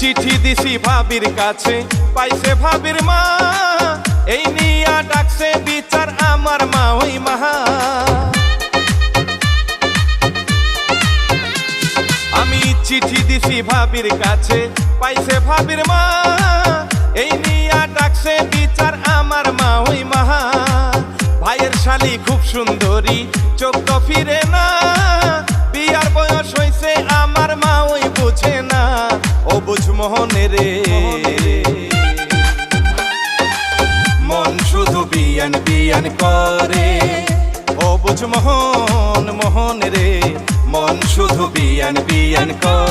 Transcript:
চিঠি দিছি ভাবির কাছে, পাইছে ভাবির মা। এই নিয়া ডাকছে বিচার আমার মা ওই মাহা। আমি চিঠি দিছি ভাবির কাছে, পাইছে ভাবির মা। এই নিয়া ডাকছে বিচার আমার মা ওই মাহা। ভাইয়ের শালি খুব সুন্দরী, চোখ তো ফিরে না। বুঝ মোহনে রে। মন শুধু বিয়ান বিয়ান করে। বুঝ মোহন মোহন রে। মন শুধু বিয়ান বিয়ান করে।